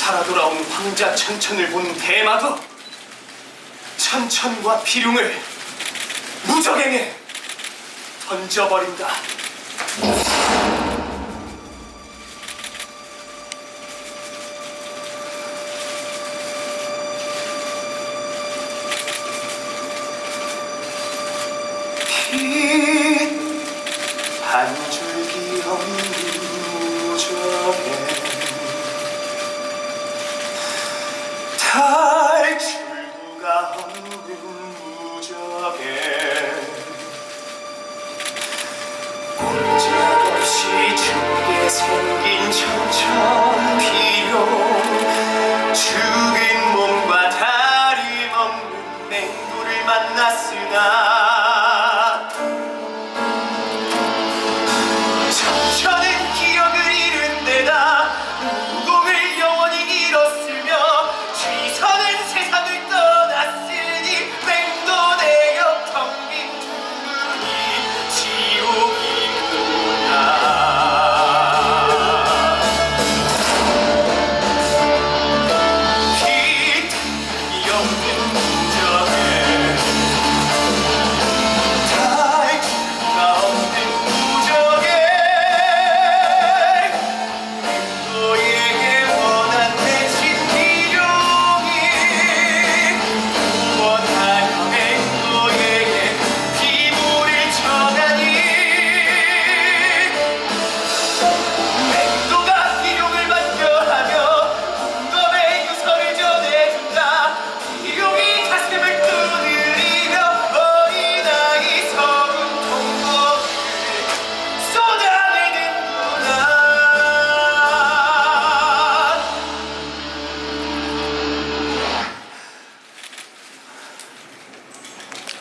살아 돌아온 황자 천천을 본 대마도 천천과 비룡을 무적행에 던져버린다. 한 시작없이 죽게 생긴 천천히요 죽은 몸과 다름없는 맹구를 만났으나